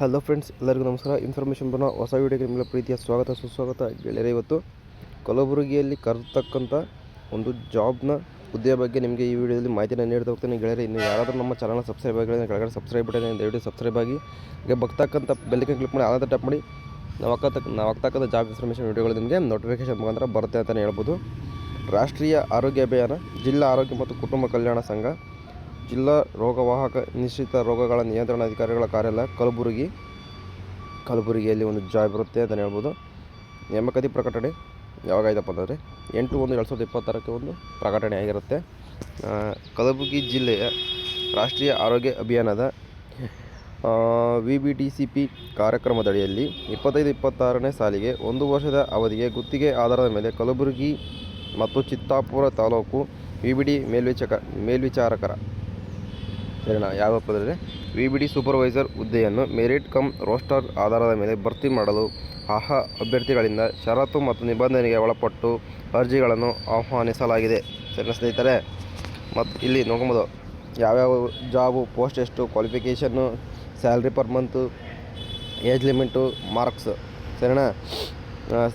Hello friends, ಎಲ್ಲರಿಗೂ ನಮಸ್ಕಾರ. Information ಬರೋ ಹೊಸ ವೀಡಿಯೋಗೆ ನಿಮಗೆ ಪ್ರೀತಿಯ ಸ್ವಾಗತ, ಸುಸ್ವಾಗತ. ಗೆಳೆಯರೆ, ಇವತ್ತು ಕಲಬುರಗಿಯಲ್ಲಿ ಕರೆತಕ್ಕಂಥ ಒಂದು ಜಾಬ್ನ ಹುದ್ದೆಯ ಬಗ್ಗೆ ನಿಮಗೆ ಈ ವಿಡಿಯೋದಲ್ಲಿ ಮಾಹಿತಿನ ನೀಡ್ತಾ ಹೋಗ್ತೀನಿ. ಗೆಳೆಯರೆ, ಇನ್ನು ಯಾರಾದರೂ ನಮ್ಮ ಚಾನಲ್ ಸಬ್ಸ್ಕ್ರೈಬ್ ಆಗಿದ್ರೆ ಕೆಳಗಡೆ ಸಬ್ಸ್ಕ್ರೈಬ್ ಬಟನ್ ದಯವಿಟ್ಟು ಸಬ್ಸ್ಕ್ರೈಬ್ ಆಗಿ ಈಗ ಬಗ್ತಕ್ಕಂಥ ಬೆಲ್ಲಿಗೆ ಕ್ಲಿಕ್ ಮಾಡಿ ಆನಂತರ ಟ್ಯಾಪ್ ಮಾಡಿ ನಾವು ಹಾಕತಕ್ಕ ನಾವು ಹಾಕ್ತಕ್ಕಂಥ ಜಾಬ್ ಇನ್ಫಾರ್ಮೇಷನ್ ವಿಡಿಯೋಗಳು ನಿಮಗೆ ನೋಟಿಫಿಕೇಶನ್ ಮುಖಾಂತರ ಬರುತ್ತೆ ಅಂತಲೇ ಹೇಳ್ಬೋದು. ರಾಷ್ಟ್ರೀಯ ಆರೋಗ್ಯ ಅಭಿಯಾನ, ಜಿಲ್ಲಾ ಆರೋಗ್ಯ ಮತ್ತು ಕುಟುಂಬ ಕಲ್ಯಾಣ ಸಂಘ ಜಿಲ್ಲಾ ರೋಗವಾಹಕ ನಿಶ್ಚಿತ ರೋಗಗಳ ನಿಯಂತ್ರಣ ಅಧಿಕಾರಿಗಳ ಕಾರ್ಯಾಲಯ ಕಲಬುರಗಿ. ಕಲಬುರಗಿಯಲ್ಲಿ ಒಂದು ಜಾಯ್ ಬರುತ್ತೆ ಅಂತಲೇ ಹೇಳ್ಬೋದು. ನೇಮಕಾತಿ ಪ್ರಕಟಣೆ ಯಾವಾಗ ಅಂತಂದರೆ ಎಂಟು ಒಂದು ಎರಡು ಸಾವಿರದ ಇಪ್ಪತ್ತಾರಕ್ಕೆ ಒಂದು ಪ್ರಕಟಣೆ ಆಗಿರುತ್ತೆ. ಕಲಬುರಗಿ ಜಿಲ್ಲೆಯ ರಾಷ್ಟ್ರೀಯ ಆರೋಗ್ಯ ಅಭಿಯಾನದ V B T C P ಕಾರ್ಯಕ್ರಮದಡಿಯಲ್ಲಿ ಇಪ್ಪತ್ತೈದು ಇಪ್ಪತ್ತಾರನೇ ಸಾಲಿಗೆ ಒಂದು ವರ್ಷದ ಅವಧಿಗೆ ಗುತ್ತಿಗೆ ಆಧಾರದ ಮೇಲೆ ಕಲಬುರಗಿ ಮತ್ತು Chittapur taluk V B D ಮೇಲ್ವಿಚಕ ಮೇಲ್ವಿಚಾರಕರ ಸರಿನಾ? ಯಾವಪ್ಪ ಅಂದರೆ ವಿ ಬಿ ಸೂಪರ್ವೈಸರ್ ಹುದ್ದೆಯನ್ನು ಮೆರಿಟ್ ಕಮ್ ರೋಸ್ಟರ್ ಆಧಾರದ ಮೇಲೆ ಭರ್ತಿ ಮಾಡಲು ಆಹಾ ಅಭ್ಯರ್ಥಿಗಳಿಂದ ಷರತ್ತು ಮತ್ತು ನಿಬಂಧನೆಗೆ ಒಳಪಟ್ಟು ಅರ್ಜಿಗಳನ್ನು ಆಹ್ವಾನಿಸಲಾಗಿದೆ. ಸರಿನಾ ಸ್ನೇಹಿತರೆ ಮತ್ತು ಇಲ್ಲಿ ನೋಡ್ಕೊಬೋದು. ಯಾವ್ಯಾವ ಜಾಬು, ಪೋಸ್ಟ್ ಎಷ್ಟು, qualification, salary per month, age limit, marks. ಸರಿನಾ?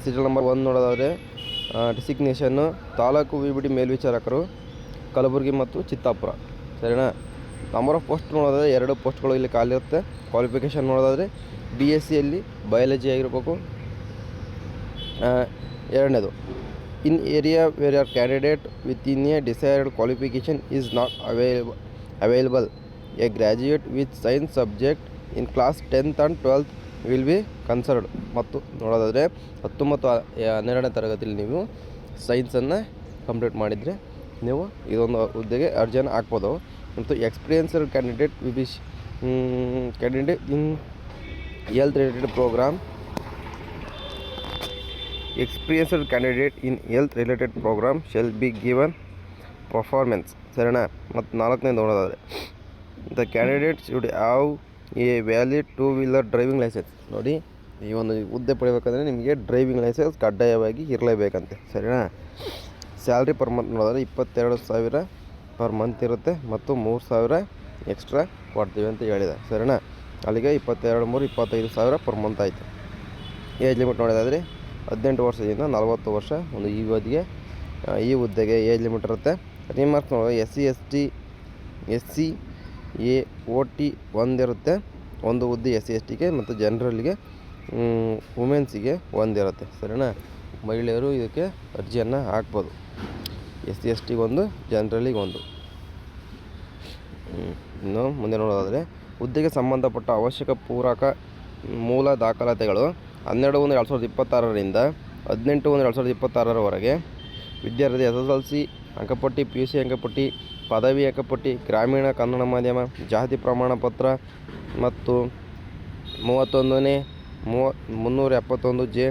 ಸೀರಿಯಲ್ ನಂಬರ್ ಒನ್ ನೋಡೋದಾದರೆ designation taluk V B D ಮೇಲ್ವಿಚಾರಕರು, Kalaburagi ಮತ್ತು ಚಿತ್ತಾಪುರ. ಸರಿನಾ? ನಂಬರ್ ಪೋಸ್ಟ್ ನೋಡೋದಾದರೆ ಎರಡು ಪೋಸ್ಟ್ಗಳು ಇಲ್ಲಿ ಖಾಲಿರುತ್ತೆ ಕ್ವಾಲಿಫಿಕೇಷನ್ ನೋಡೋದಾದರೆ ಬಿ ಎಸ್ ಸಿಯಲ್ಲಿ ಬಯಾಲಜಿ ಆಗಿರಬೇಕು. ಎರಡನೇದು in area where are candidate with in a desired qualification is not available available a graduate with science subject in class tenth and twelfth will be concerned ಮತ್ತು ನೋಡೋದಾದರೆ ಹತ್ತೊಂಬತ್ತು ಹನ್ನೆರಡನೇ ತರಗತಿಯಲ್ಲಿ ನೀವು ಸೈನ್ಸನ್ನು ಕಂಪ್ಲೀಟ್ ಮಾಡಿದರೆ ನೀವು ಇದೊಂದು ಹುದ್ದೆಗೆ ಅರ್ಜಿಯನ್ನು ಹಾಕ್ಬೋದು. ಮತ್ತು experienced candidate V B candidate in health related programme experienced candidate in health related programme shall be given performance ಸರಿನಾ? ಮತ್ತು ನಾಲ್ಕನೇ ನೋಡೋದಾದರೆ the candidate should have a valid two wheeler driving licence ನೋಡಿ, ಈ ಒಂದು ಹುದ್ದೆ ಪಡಿಬೇಕಂದ್ರೆ ನಿಮಗೆ ಡ್ರೈವಿಂಗ್ ಲೈಸೆನ್ಸ್ ಕಡ್ಡಾಯವಾಗಿ ಇರಲೇಬೇಕಂತೆ. ಸರಿನಾ? ಸ್ಯಾಲ್ರಿ ಪರ್ ಮಂತ್ ನೋಡಿದ್ರೆ ಇಪ್ಪತ್ತೆರಡು ಸಾವಿರ ಪರ್ ಮಂತ್ ಇರುತ್ತೆ ಮತ್ತು ಮೂರು ಸಾವಿರ ಎಕ್ಸ್ಟ್ರಾ ಕೊಡ್ತೀವಿ ಅಂತ ಹೇಳಿದೆ ಸರಿನಾ? ಅಲ್ಲಿಗೆ ಇಪ್ಪತ್ತೆರಡು ಮೂರು ಇಪ್ಪತ್ತೈದು ಸಾವಿರ ಪರ್ ಮಂತ್ ಆಯಿತು. ಏಜ್ ಲಿಮಿಟ್ ನೋಡೋದಾದರೆ ಹದಿನೆಂಟು ವರ್ಷದಿಂದ ನಲವತ್ತು ವರ್ಷ ಒಂದು ಈ ಅವಧಿಗೆ ಈ ಹುದ್ದೆಗೆ ಏಜ್ ಲಿಮಿಟ್ ಇರುತ್ತೆ. ರಿಮಾರ್ಕ್ಸ್ ನೋಡಿ S C S T S C A O T ಒಂದಿರುತ್ತೆ ಒಂದು ಹುದ್ದೆ ಎಸ್ ಸಿ ಎಸ್ ಟಿಗೆ ಮತ್ತು ಜನರಲ್ಗೆ ವುಮೆನ್ಸಿಗೆ ಒಂದಿರುತ್ತೆ ಸರಿನಾ? ಮಹಿಳೆಯರು ಇದಕ್ಕೆ ಅರ್ಜಿಯನ್ನು ಹಾಕ್ಬೋದು. ಎಸ್ ಸಿ ಎಸ್ ಟಿಗೊಂದು ಒಂದು ಇನ್ನು ಮುಂದೆ ನೋಡೋದಾದರೆ, ಹುದ್ದೆಗೆ ಸಂಬಂಧಪಟ್ಟ ಅವಶ್ಯಕ ಪೂರಕ ಮೂಲ ದಾಖಲಾತಿಗಳು ಹನ್ನೆರಡು ಒಂದು ಎರಡು ಸಾವಿರದ ಇಪ್ಪತ್ತಾರರಿಂದ ಹದಿನೆಂಟು ಒಂದು ಎರಡು ಸಾವಿರದ ಇಪ್ಪತ್ತಾರರವರೆಗೆ ವಿದ್ಯಾರ್ಥಿ ಎಸ್ ಎಸ್ ಎಲ್ ಸಿ, ಅಂಕಪಟ್ಟಿ, ಪಿ ಯು ಸಿ ಅಂಕಪಟ್ಟಿ, ಪದವಿ ಅಂಕಪಟ್ಟಿ, ಗ್ರಾಮೀಣ ಕನ್ನಡ ಮಾಧ್ಯಮ, ಜಾತಿ ಪ್ರಮಾಣ ಪತ್ರ ಮತ್ತು ಮೂವತ್ತೊಂದನೇ, ಮೂವ, ಮುನ್ನೂರ ಎಪ್ಪತ್ತೊಂದು ಜೆ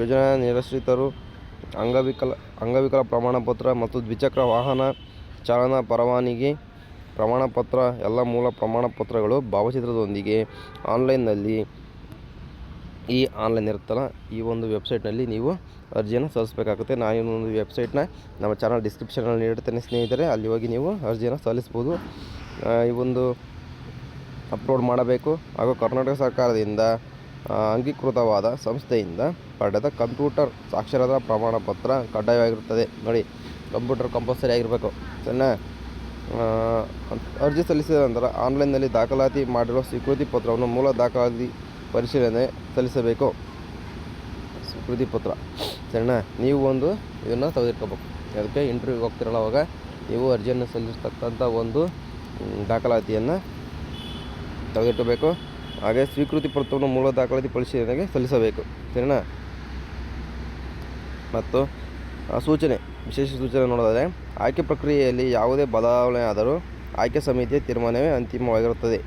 ಯೋಜನಾ ನಿರಾಶ್ರಿತರು ಅಂಗವಿಕಲ ಅಂಗವಿಕಲ ಪ್ರಮಾಣಪತ್ರ ಮತ್ತು ದ್ವಿಚಕ್ರ ವಾಹನ ಚಾಲನಾ ಪರವಾನಗಿ ಪ್ರಮಾಣಪತ್ರ, ಎಲ್ಲ ಮೂಲ ಪ್ರಮಾಣಪತ್ರಗಳು ಭಾವಚಿತ್ರದೊಂದಿಗೆ ಆನ್ಲೈನ್ನಲ್ಲಿ ಈ ಆನ್ಲೈನ್ ಇರುತ್ತಲ್ಲ, ಈ ಒಂದು ವೆಬ್ಸೈಟ್ನಲ್ಲಿ ನೀವು ಅರ್ಜಿಯನ್ನು ಸಲ್ಲಿಸಬೇಕಾಗುತ್ತೆ. ನಾನು ಇನ್ನೊಂದು ವೆಬ್ಸೈಟ್ನ ನಮ್ಮ ಚಾನಲ್ ಡಿಸ್ಕ್ರಿಪ್ಷನಲ್ಲಿ ನೀಡುತ್ತೇನೆ ಸ್ನೇಹಿತರೆ, ಅಲ್ಲಿ ಹೋಗಿ ನೀವು ಅರ್ಜಿಯನ್ನು ಸಲ್ಲಿಸ್ಬೋದು ಈ ಒಂದು ಅಪ್ಲೋಡ್ ಮಾಡಬೇಕು. ಹಾಗೂ ಕರ್ನಾಟಕ ಸರ್ಕಾರದಿಂದ ಅಂಗೀಕೃತವಾದ ಸಂಸ್ಥೆಯಿಂದ ಪಡೆದ ಕಂಪ್ಯೂಟರ್ ಸಾಕ್ಷರತಾ ಪ್ರಮಾಣ ಪತ್ರ ಕಡ್ಡಾಯವಾಗಿರುತ್ತದೆ. ನೋಡಿ, ಕಂಪ್ಯೂಟರ್ ಕಂಪಲ್ಸರಿ ಆಗಿರಬೇಕು. ಸರಿನಾ? ಅರ್ಜಿ ಸಲ್ಲಿಸಿದ ನಂತರ ಆನ್ಲೈನ್ನಲ್ಲಿ ದಾಖಲಾತಿ ಮಾಡಿರುವ ಸ್ವೀಕೃತಿ ಪತ್ರವನ್ನು ಮೂಲ ದಾಖಲಾತಿ ಪರಿಶೀಲನೆ ಸಲ್ಲಿಸಬೇಕು. ಸ್ವೀಕೃತಿ ಪತ್ರ. ಸರಿನಾ? ನೀವು ಒಂದು ಇದನ್ನು ತೆಗೆದಿಟ್ಕೋಬೇಕು ಅದಕ್ಕೆ ಇಂಟರ್ವ್ಯೂಗೆ ಹೋಗ್ತಿರಲ್ಲ ಅವಾಗ ನೀವು ಅರ್ಜಿಯನ್ನು ಸಲ್ಲಿಸ್ತಕ್ಕಂಥ ಒಂದು ದಾಖಲಾತಿಯನ್ನು ತೆಗೆದಿಟ್ಟಬೇಕು ಹಾಗೆ ಸ್ವೀಕೃತಿ ಪತ್ರವನ್ನು ಮೂಲ ದಾಖಲಾತಿ ಪರಿಶೀಲನೆಗೆ ಸಲ್ಲಿಸಬೇಕು. ಸರಿನಾ? ಮತ್ತು ಸೂಚನೆ, ವಿಶೇಷ ಸೂಚನೆ ನೋಡಿದರೆ ಆಯ್ಕೆ ಪ್ರಕ್ರಿಯೆಯಲ್ಲಿ ಯಾವುದೇ ಬದಲಾವಣೆ ಆದರೂ ಆಯ್ಕೆ ಸಮಿತಿಯ ತೀರ್ಮಾನವೇ ಅಂತಿಮವಾಗಿರುತ್ತದೆ.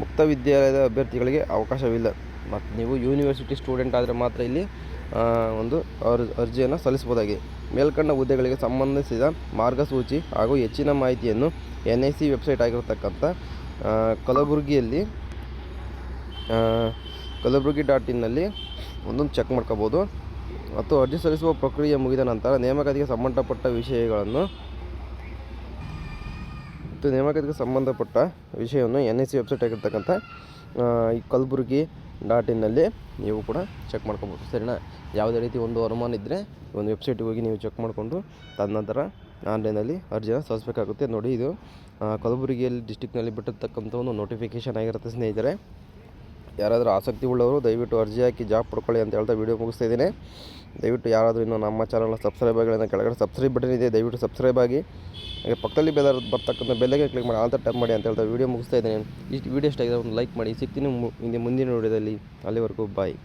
ಮುಕ್ತ ವಿದ್ಯಾಲಯದ ಅಭ್ಯರ್ಥಿಗಳಿಗೆ ಅವಕಾಶವಿಲ್ಲ. ಮತ್ತು ನೀವು ಯೂನಿವರ್ಸಿಟಿ ಸ್ಟೂಡೆಂಟ್ ಆದರೆ ಮಾತ್ರ ಇಲ್ಲಿ ಒಂದು ಅರ್, ಅರ್ಜಿಯನ್ನು ಸಲ್ಲಿಸಬಹುದಾಗಿದೆ. ಮೇಲ್ಕಂಡ ಹುದ್ದೆಗಳಿಗೆ ಸಂಬಂಧಿಸಿದ ಮಾರ್ಗಸೂಚಿ ಹಾಗೂ ಹೆಚ್ಚಿನ ಮಾಹಿತಿಯನ್ನು ಎನ್ ಐ ಸಿ ವೆಬ್ಸೈಟ್ ಆಗಿರತಕ್ಕಂಥ ಕಲಬುರಗಿಯಲ್ಲಿ ಕಲಬುರಗಿ ಡಾಟ್ ಇನ್ನಲ್ಲಿ ಒಂದೊಂದು ಚೆಕ್ ಮಾಡ್ಕೋಬೋದು. ಮತ್ತು ಅರ್ಜಿ ಸಲ್ಲಿಸುವ ಪ್ರಕ್ರಿಯೆ ಮುಗಿದ ನಂತರ ನೇಮಕಾತಿಗೆ ಸಂಬಂಧಪಟ್ಟ ವಿಷಯಗಳನ್ನು ಮತ್ತು ನೇಮಕಾತಿಗೆ ಸಂಬಂಧಪಟ್ಟ ವಿಷಯವನ್ನು ಎನ್ ಎಸ್ ಸಿ ವೆಬ್ಸೈಟ್ ಆಗಿರ್ತಕ್ಕಂಥ ಈ ಕಲಬುರಗಿ ಡಾಟ್ ಇನ್ನಲ್ಲಿ ನೀವು ಕೂಡ ಚೆಕ್ ಮಾಡ್ಕೊಬೋದು. ಸರಿನಾ? ಯಾವುದೇ ರೀತಿ ಒಂದು ಅನುಮಾನ ಇದ್ದರೆ ಒಂದು ವೆಬ್ಸೈಟಿಗೆ ಹೋಗಿ ನೀವು ಚೆಕ್ ಮಾಡಿಕೊಂಡು ತದನಂತರ ಆನ್ಲೈನಲ್ಲಿ ಅರ್ಜಿನ ಸಲ್ಲಿಸಬೇಕಾಗುತ್ತೆ. ನೋಡಿ, ಇದು ಕಲಬುರಗಿಯಲ್ಲಿ ಡಿಸ್ಟಿಕ್ನಲ್ಲಿ ಬಿಟ್ಟಿರ್ತಕ್ಕಂಥ ಒಂದು ನೋಟಿಫಿಕೇಷನ್ ಆಗಿರುತ್ತೆ ಸ್ನೇಹಿತರೆ. ಯಾರಾದರೂ ಆಸಕ್ತಿ ಉಳ್ಳವರು ದಯವಿಟ್ಟು ಅರ್ಜಿ ಹಾಕಿ ಜಾಬ್ ಪಡ್ಕೊಳ್ಳಿ ಅಂತ ಹೇಳ್ತಾ ವೀಡಿಯೋ ಮುಗಿಸ್ತಾ ಇದ್ದೀನಿ. ದಯವಿಟ್ಟು ಯಾರಾದರೂ ಇನ್ನೂ ನಮ್ಮ ಚಾನಲ್ನ ಸಬ್ಸ್ಕ್ರೈಬ್ ಆಗಿಲ್ಲ ಕೆಳಗಡೆ ಸಬ್ಸ್ಕ್ರೈಬ್ ಬಟನ್ ಇದೆ, ದಯವಿಟ್ಟು ಸಬ್ಸ್ಕ್ರೈಬ್ ಆಗಿ. ಹಾಗೆ ಪಕ್ಕದಲ್ಲಿ ಬೆಲ್ಲ ಬರ್ತಕ್ಕಂಥ ಬೆಲ್ಲಗೆ ಕ್ಲಿಕ್ ಮಾಡಿ, ಆಲ್ತ ಟೈಪ್ ಮಾಡಿ ಅಂತ ಹೇಳ್ತಾ ವೀಡಿಯೋ ಮುಗಿಸ್ತಾ ಇದ್ದೀನಿ. ಇಷ್ಟು ವೀಡಿಯೋ ಇಷ್ಟ ಆಗಿದೆ ಒಂದು ಲೈಕ್ ಮಾಡಿ, ಸಿಗ್ತೀನಿ ಹಿಂದೆ ಮುಂದಿನ ವೀಡಿಯೋದಲ್ಲಿ ಅಲ್ಲಿವರೆಗೂ ಬಾಯ್